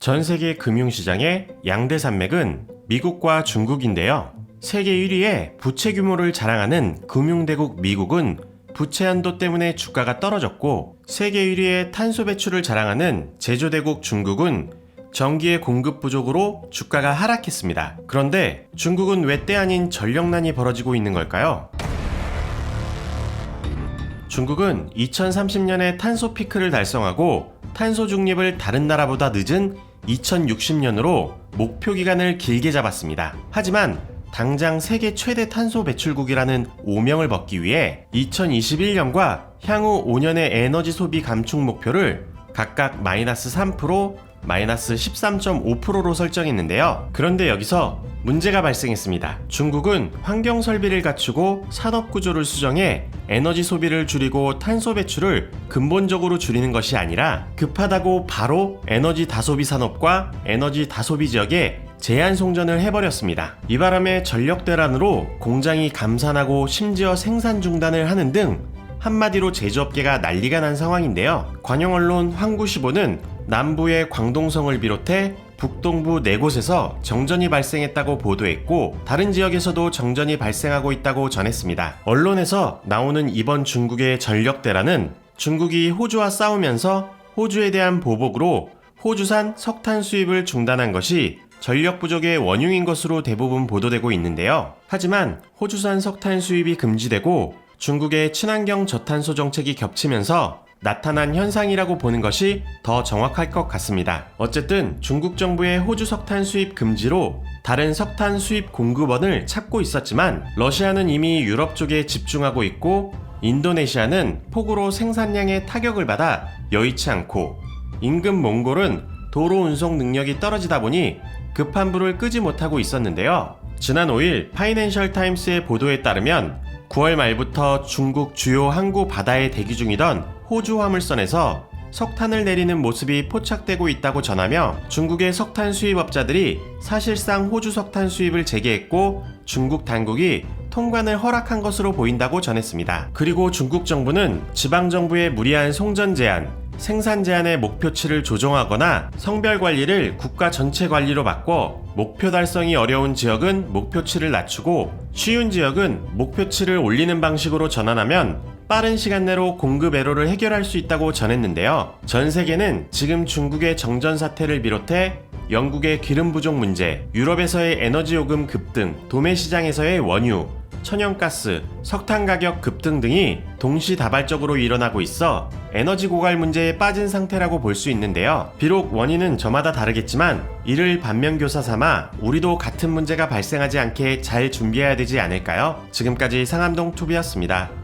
전 세계 금융시장의 양대 산맥은 미국과 중국인데요. 세계 1위의 부채 규모를 자랑하는 금융대국 미국은 부채 한도 때문에 주가가 떨어졌고 세계 1위의 탄소 배출을 자랑하는 제조대국 중국은 전기의 공급 부족으로 주가가 하락했습니다. 그런데 중국은 왜 때 아닌 전력난이 벌어지고 있는 걸까요? 중국은 2030년에 탄소 피크를 달성하고 탄소 중립을 다른 나라보다 늦은 2060년으로 목표 기간을 길게 잡았습니다. 하지만 당장 세계 최대 탄소 배출국이라는 오명을 벗기 위해 2021년과 향후 5년의 에너지 소비 감축 목표를 각각 마이너스 3%, 마이너스 13.5%로 설정했는데요. 그런데 여기서 문제가 발생했습니다. 중국은 환경 설비를 갖추고 산업 구조를 수정해 에너지 소비를 줄이고 탄소 배출을 근본적으로 줄이는 것이 아니라 급하다고 바로 에너지 다소비 산업과 에너지 다소비 지역에 제한 송전을 해버렸습니다. 이 바람에 전력 대란으로 공장이 감산하고 심지어 생산 중단을 하는 등 한마디로 제조업계가 난리가 난 상황인데요. 관영 언론 황구시보는 남부의 광동성을 비롯해 북동부 네 곳에서 정전이 발생했다고 보도했고 다른 지역에서도 정전이 발생하고 있다고 전했습니다. 언론에서 나오는 이번 중국의 전력 대란은 중국이 호주와 싸우면서 호주에 대한 보복으로 호주산 석탄 수입을 중단한 것이 전력 부족의 원흉인 것으로 대부분 보도되고 있는데요. 하지만 호주산 석탄 수입이 금지되고 중국의 친환경 저탄소 정책이 겹치면서 나타난 현상이라고 보는 것이 더 정확할 것 같습니다. 어쨌든 중국 정부의 호주 석탄 수입 금지로 다른 석탄 수입 공급원을 찾고 있었지만 러시아는 이미 유럽 쪽에 집중하고 있고 인도네시아는 폭우로 생산량의 타격을 받아 여의치 않고 인근 몽골은 도로 운송 능력이 떨어지다 보니 급한 불을 끄지 못하고 있었는데요. 지난 5일 파이낸셜 타임스의 보도에 따르면 9월 말부터 중국 주요 항구 바다에 대기 중이던 호주 화물선에서 석탄을 내리는 모습이 포착되고 있다고 전하며 중국의 석탄 수입업자들이 사실상 호주 석탄 수입을 재개했고 중국 당국이 통관을 허락한 것으로 보인다고 전했습니다. 그리고 중국 정부는 지방정부의 무리한 송전 제한, 생산 제한의 목표치를 조정하거나 성별 관리를 국가 전체 관리로 바꿔 목표 달성이 어려운 지역은 목표치를 낮추고 쉬운 지역은 목표치를 올리는 방식으로 전환하면 빠른 시간 내로 공급 애로를 해결할 수 있다고 전했는데요. 전 세계는 지금 중국의 정전 사태를 비롯해 영국의 기름 부족 문제, 유럽에서의 에너지 요금 급등, 도매 시장에서의 원유, 천연가스, 석탄 가격 급등 등이 동시다발적으로 일어나고 있어 에너지 고갈 문제에 빠진 상태라고 볼 수 있는데요. 비록 원인은 저마다 다르겠지만 이를 반면교사 삼아 우리도 같은 문제가 발생하지 않게 잘 준비해야 되지 않을까요? 지금까지 상암동 투비였습니다.